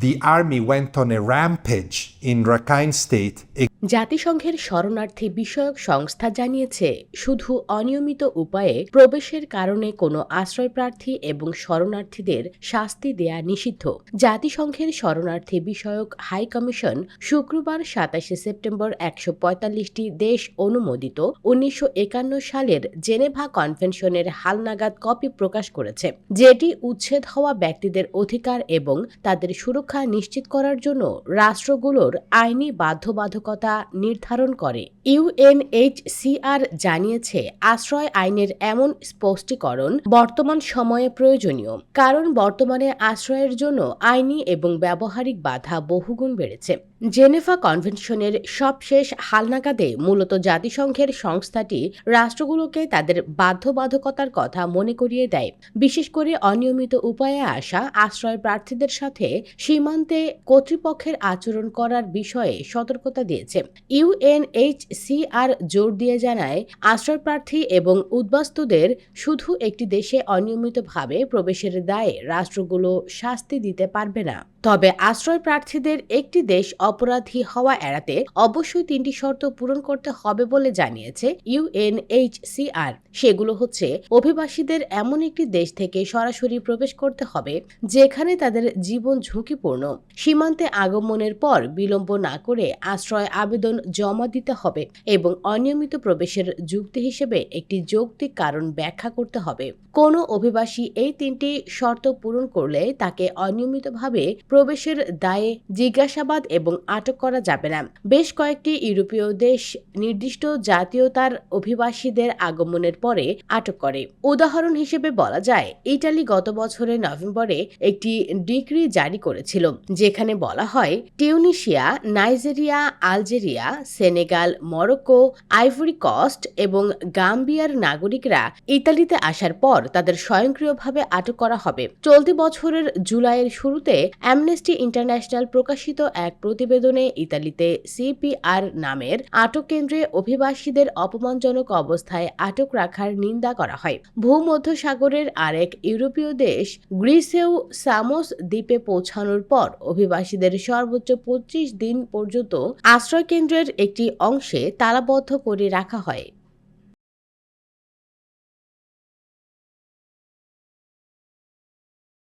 the army went on a rampage in Rakhine State জাতিসংঘের শরণার্থী বিষয়ক সংস্থা জানিয়েছে, শুধু অনিয়মিত উপায়ে প্রবেশের কারণে কোনো আশ্রয়প্রার্থী এবং শরণার্থীদের শাস্তি দেয়া নিষিদ্ধ। জাতিসংঘের শরণার্থী বিষয়ক হাই কমিশন শুক্রবার সাতাশে সেপ্টেম্বর একশো পঁয়তাল্লিশটি দেশ অনুমোদিত উনিশশো একান্ন সালের জেনেভা কনভেনশনের হালনাগাদ কপি প্রকাশ করেছে, যেটি উচ্ছেদ হওয়া ব্যক্তিদের অধিকার এবং তাদের সুরক্ষা নিশ্চিত করার জন্য রাষ্ট্রগুলোর আইনি বাধ্যবাধকতা নির্ধারণ করে। ইউএনএইচসিআর জানিয়েছে, আশ্রয় আইনের এমন স্পষ্টীকরণ বর্তমান সময়ে প্রয়োজনীয়, কারণ বর্তমানে আশ্রয়ের জন্য আইনি এবং ব্যবহারিক বাধা বহুগুণ বেড়েছে। জেনেভা কনভেনশনের সবশেষ হালনাগাদে মূলত জাতিসংঘের সংস্থাটি রাষ্ট্রগুলোকে তাদের বাধ্যবাধকতার কথা মনে করিয়ে দেয়। বিশেষ করে অনিয়মিত উপায়ে আসা আশ্রয় প্রার্থীদের সাথে সীমান্তে কর্তৃপক্ষের আচরণ করার বিষয়ে সতর্কতা দিয়েছে। ইউএনএইচসিআর জোর দিয়ে জানায় আশ্রয় প্রার্থী এবং উদ্বাস্তুদের শুধু একটি দেশে অনিয়মিতভাবে প্রবেশের দায়ে রাষ্ট্রগুলো শাস্তি দিতে পারবে না। তবে আশ্রয় প্রার্থীদের একটি দেশ অপরাধী হওয়া এড়াতে অবশ্যই তিনটি শর্ত পূরণ করতে হবে বলে জানিয়েছে ইউএনএইচসিআর সেগুলো হচ্ছে, অভিবাসীদের এমন একটি দেশ থেকে সরাসরি প্রবেশ করতে হবে, যেখানে তাদের জীবন ঝুঁকিপূর্ণ। সীমান্তে আগমনের পর বিলম্ব না করে আশ্রয় আবেদন জমা দিতে হবে এবং অনিয়মিত প্রবেশের যুক্তি হিসেবে একটি যৌক্তিক কারণ ব্যাখ্যা করতে হবে। কোনো অভিবাসী এই তিনটি শর্ত পূরণ করলে তাকে অনিয়মিতভাবে প্রবেশের দায়ে জিজ্ঞাসাবাদ এবং আটক করা যাবে না। বেশ কয়েকটি ইউরোপীয় দেশ নির্দিষ্ট জাতীয়তার অভিবাসীদের আগমনের পরে আটক করে। উদাহরণ হিসেবে বলা যায়, ইটালি গত বছরের নভেম্বরে একটি ডিক্রি জারি করেছিল, যেখানে বলা হয়, Tunisia, Nigeria, Algeria, Senegal, Morocco, Ivory Coast এবং গাম্বিয়ার নাগরিকরা ইতালিতে আসার পর তাদের স্বয়ংক্রিয়ভাবে আটক করা হবে। চলতি বছরের জুলাইয়ের শুরুতে অ্যামনেস্টি ইন্টারন্যাশনাল প্রকাশিত এক প্রতিবেদনে ইতালিতে সিপিআর নামের আটক কেন্দ্রে অভিবাসীদের অপমানজনক অবস্থায় আটক রাখার নিন্দা করা হয়। ভূমধ্যসাগরের আরেক ইউরোপীয় দেশ গ্রিসেও সামোস দ্বীপে পৌঁছানোর পর অভিবাসীদের সর্বোচ্চ পঁচিশ দিন পর্যন্ত আশ্রয় কেন্দ্রের একটি অংশে তালাবদ্ধ করে রাখা হয়।